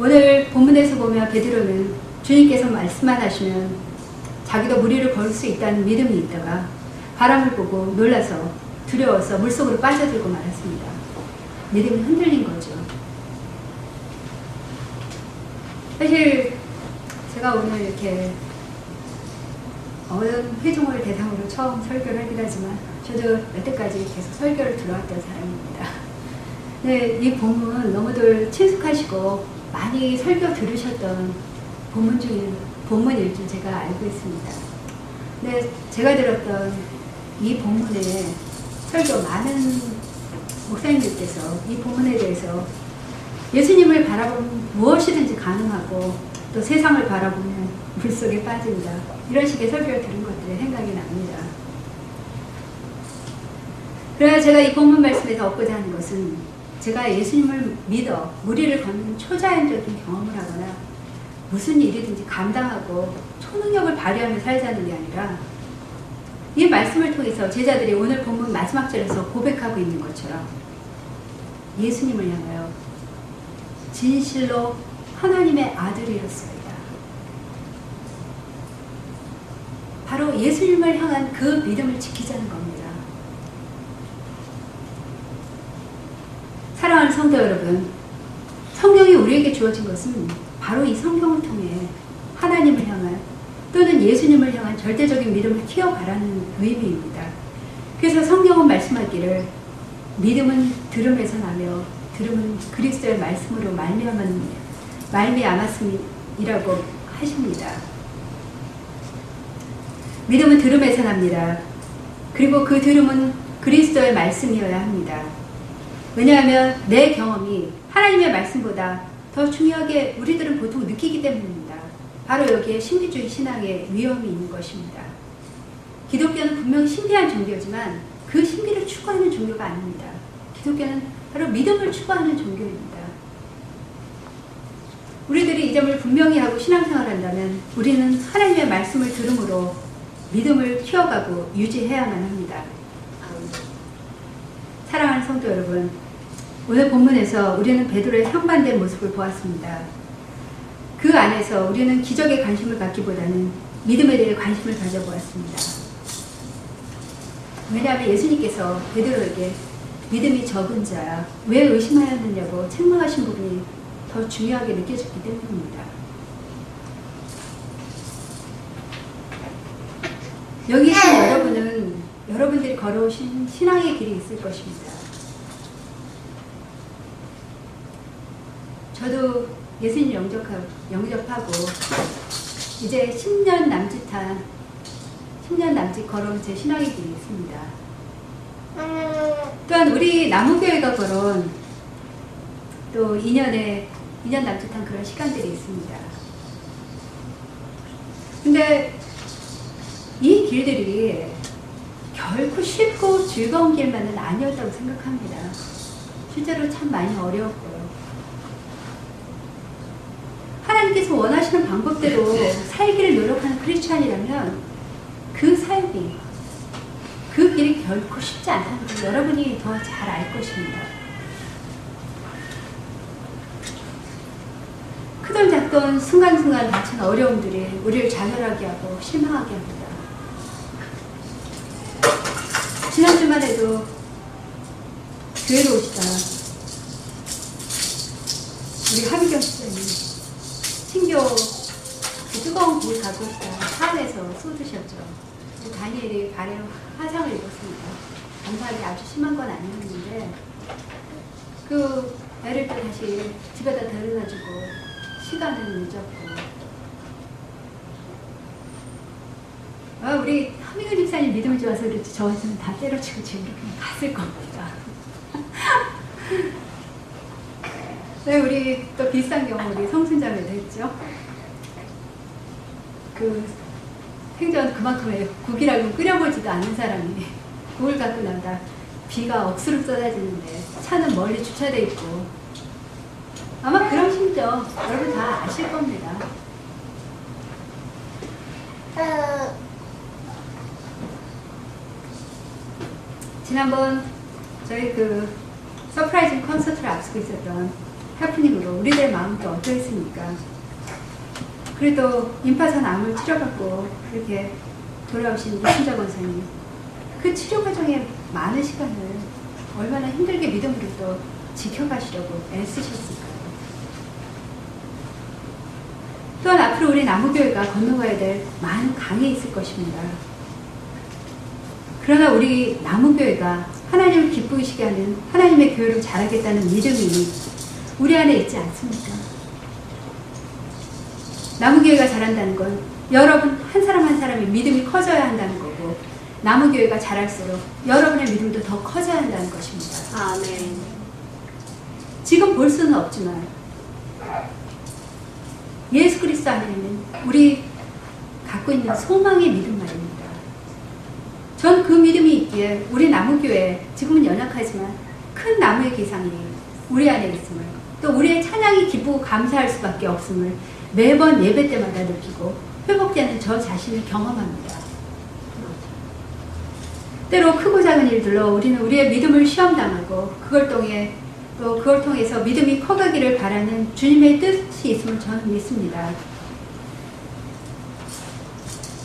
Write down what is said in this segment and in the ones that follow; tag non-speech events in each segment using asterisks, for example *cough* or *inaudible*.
오늘 본문에서 보면 베드로는 주님께서 말씀만 하시면 자기도 무리를 걸을 수 있다는 믿음이 있다가 바람을 보고 놀라서 두려워서 물속으로 빠져들고 말았습니다. 믿음이 흔들린 거죠. 사실 제가 오늘 이렇게 어른 회종을 대상으로 처음 설교를 하긴 하지만 저도 여태까지 계속 설교를 들어왔던 사람입니다. 네, 이 본문 너무들 친숙하시고 많이 설교 들으셨던 본문 중인 본문일 줄 제가 알고 있습니다. 네, 제가 들었던 이 본문에 설교 많은 목사님들께서 이 본문에 대해서 예수님을 바라보면 무엇이든지 가능하고 또 세상을 바라보면 물속에 빠진다. 이런 식의 설교를 들은 것들이 생각이 납니다. 그러나 제가 이 본문 말씀에서 얻고자 하는 것은 제가 예수님을 믿어 무리를 걷는 초자연적인 경험을 하거나 무슨 일이든지 감당하고 초능력을 발휘하며 살자는 게 아니라 이 말씀을 통해서 제자들이 오늘 본문 마지막 절에서 고백하고 있는 것처럼 예수님을 향하여 진실로 하나님의 아들이었습니다. 바로 예수님을 향한 그 믿음을 지키자는 겁니다. 사랑하는 성도 여러분, 성경이 우리에게 주어진 것은 바로 이 성경을 통해 하나님을 향한 또는 예수님을 향한 절대적인 믿음을 키워가라는 의미입니다. 그래서 성경은 말씀하기를 믿음은 들음에서 나며 들음은 그리스도의 말씀으로 말미암았음이라고 하십니다. 믿음은 들음에서 납니다. 그리고 그 들음은 그리스도의 말씀이어야 합니다. 왜냐하면 내 경험이 하나님의 말씀보다 더 중요하게 우리들은 보통 느끼기 때문입니다. 바로 여기에 신비주의 신앙의 위험이 있는 것입니다. 기독교는 분명 신비한 종교지만 그 신비를 추구하는 종교가 아닙니다. 기독교는 바로 믿음을 추구하는 종교입니다. 우리들이 이 점을 분명히 하고 신앙생활을 한다면 우리는 하나님의 말씀을 들음으로 믿음을 키워가고 유지해야만 합니다. 성도 여러분, 오늘 본문에서 우리는 베드로의 상반된 모습을 보았습니다. 그 안에서 우리는 기적에 관심을 갖기보다는 믿음에 대해 관심을 가져보았습니다. 왜냐하면 예수님께서 베드로에게 믿음이 적은 자야 왜 의심하였느냐고 책망하신 부분이 더 중요하게 느껴졌기 때문입니다. 여기 계신 여러분은 여러분들이 걸어오신 신앙의 길이 있을 것입니다. 저도 예수님 영접하고, 영접하고 이제 10년 남짓한 10년 남짓 걸어온 제 신앙의 길이 있습니다. 또한 우리 나무교회가 걸어온 또 2년의 2년 남짓한 그런 시간들이 있습니다. 근데 이 길들이 결코 쉽고 즐거운 길만은 아니었다고 생각합니다. 실제로 참 많이 어려웠고요. 하나님께서 원하시는 방법대로 살기를 노력하는 크리스찬이라면 그 삶이 그 길이 결코 쉽지 않다는 걸 여러분이 더 잘 알 것입니다. 크던 작던 순간순간 닥친 어려움들이 우리를 좌절하게 하고 실망하게 합니다. 지난주만 해도 교회로 오시다 우리 하미경 시장님 신교 그 뜨거운 불 갖고 있다 차 안에서 쏟으셨죠. 그 다니엘이 발에 화상을 입었습니다. 감사하게 아주 심한 건 아니었는데 그 애를 또 다시 집에다 데려다주고 시간은 늦었고 아, 우리 하미근 집사님 믿음이 좋아서 그렇지 저 같으면 다 때려치고 지금 이렇게 갔을 겁니다. *laughs* 네, 우리 또 비슷한 경우 우리 성순자매도 했죠. 그 생전 그만큼의 국이라고 끓여보지도 않은 사람이 국을 갖고 나다 비가 억수로 쏟아지는데 차는 멀리 주차돼 있고 아마 그런 심정 여러분 다 아실 겁니다. 지난번 저희 그 서프라이즈 콘서트를 앞두고 있었던 해프닝으로 우리들의 마음도 어떠했습니까? 그래도 임파선 암을 치료받고 이렇게 돌아오신 이순자 권사님 그 치료 과정에 많은 시간을 얼마나 힘들게 믿음으로 또 지켜가시려고 애쓰셨을까요? 또한 앞으로 우리 나무교회가 건너가야 될 많은 강이 있을 것입니다. 그러나 우리 나무교회가 하나님을 기쁘시게 하는 하나님의 교회로 자라겠다는 믿음이 우리 안에 있지 않습니까? 나무교회가 자란다는 건 여러분 한 사람 한 사람의 믿음이 커져야 한다는 거고 나무교회가 자랄수록 여러분의 믿음도 더 커져야 한다는 것입니다. 아멘. 지금 볼 수는 없지만 예수 그리스도 안에는 우리 갖고 있는 소망의 믿음 말입니다. 전 그 믿음이 있기에 우리 나무교회 지금은 연약하지만 큰 나무의 기상이 우리 안에 있음을 또 우리의 찬양이 기쁘고 감사할 수밖에 없음을 매번 예배 때마다 느끼고 회복되는 저 자신을 경험합니다. 때로 크고 작은 일들로 우리는 우리의 믿음을 시험당하고 그걸 통해 또 그걸 통해서 믿음이 커가기를 바라는 주님의 뜻이 있음을 저는 믿습니다.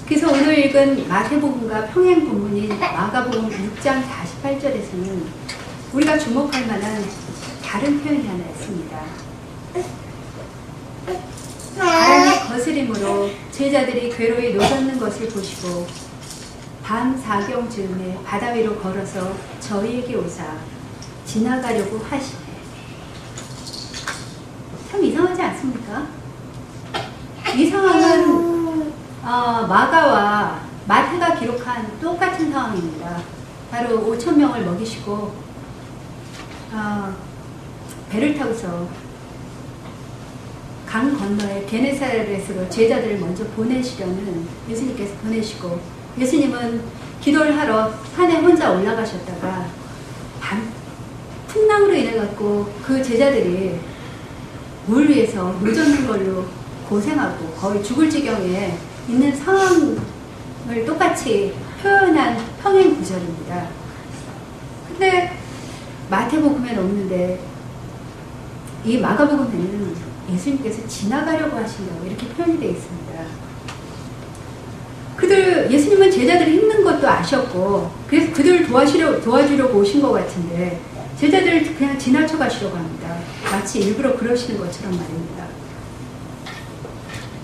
그래서 오늘 읽은 마태복음과 평행 본문인 마가복음 6장 48절에서는 우리가 주목할 만한 다른 표현이 하나 있습니다. 바람의 거스림으로 제자들이 괴로이 노젓는 것을 보시고 밤 사경 즈음에 바다 위로 걸어서 저희에게 오사 지나가려고 하시네. 참 이상하지 않습니까? 이 상황은 어, 마가와 마태가 기록한 똑같은 상황입니다. 바로 5천 명을 먹이시고 어, 배를 타고서 강 건너에 게네사렛으로 제자들을 먼저 보내시려는 예수님께서 보내시고 예수님은 기도를 하러 산에 혼자 올라가셨다가 밤 풍랑으로 인해 갖고 그 제자들이 물 위에서 노젓는 걸로 고생하고 거의 죽을 지경에 있는 상황을 똑같이 표현한 평행 구절입니다. 근데 마태복음에는 없는데 이 마가복음에는 예수님께서 지나가려고 하신다고 이렇게 표현이 되어 있습니다. 그들 예수님은 제자들이 힘든 것도 아셨고 그래서 그들을 도와주려 도와주려고 오신 것 같은데 제자들을 그냥 지나쳐 가시려고 합니다. 마치 일부러 그러시는 것처럼 말입니다.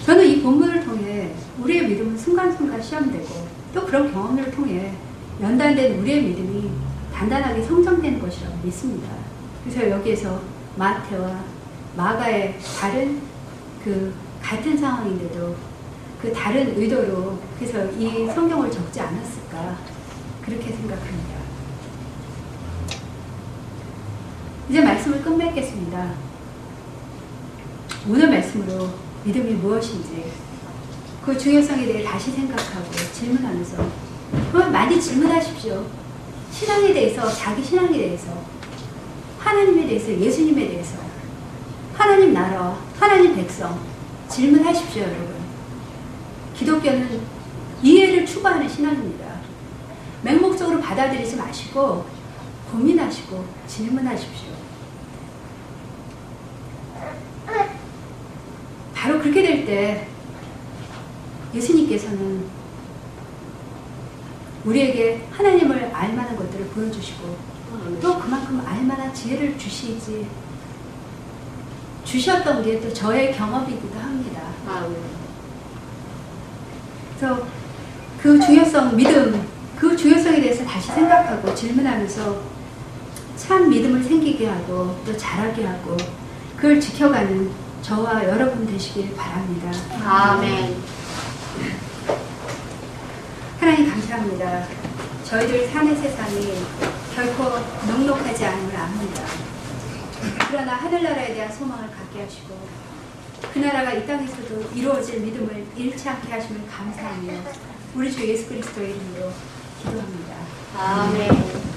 저는 이 본문을 통해 우리의 믿음은 순간순간 시험되고 또 그런 경험을 통해 연단된 우리의 믿음이 단단하게 성장되는 것이라고 믿습니다. 그래서 여기에서 마태와 마가의 다른 그 같은 상황인데도 그 다른 의도로 그래서 이 성경을 적지 않았을까 그렇게 생각합니다. 이제 말씀을 끝맺겠습니다. 오늘 말씀으로 믿음이 무엇인지 그 중요성에 대해 다시 생각하고 질문하면서 그걸 많이 질문하십시오. 신앙에 대해서 자기 신앙에 대해서 하나님에 대해서 예수님에 대해서 하나님 나라 하나님 백성 질문하십시오 여러분. 기독교는 이해를 추구하는 신앙입니다. 맹목적으로 받아들이지 마시고 고민하시고 질문하십시오. 바로 그렇게 될 때 예수님께서는 우리에게 하나님을 알만한 것들을 보여주시고 또 그만큼 알만한 지혜를 주시지 주셨던 게 또 저의 경험이기도 합니다. 아멘. 그래서 그 중요성, 믿음, 그 중요성에 대해서 다시 생각하고 질문하면서 참 믿음을 생기게 하고 또 자라게 하고 그걸 지켜가는 저와 여러분 되시길 바랍니다. 아멘. 하나님 감사합니다. 저희들 사는 세상이 결코 넉넉하지 않음을 압니다. 그러나 하늘나라에 대한 소망을 갖게 하시고 그 나라가 이 땅에서도 이루어질 믿음을 잃지 않게 하심을 감사하며 우리 주 예수 그리스도의 이름으로 기도합니다. 아멘.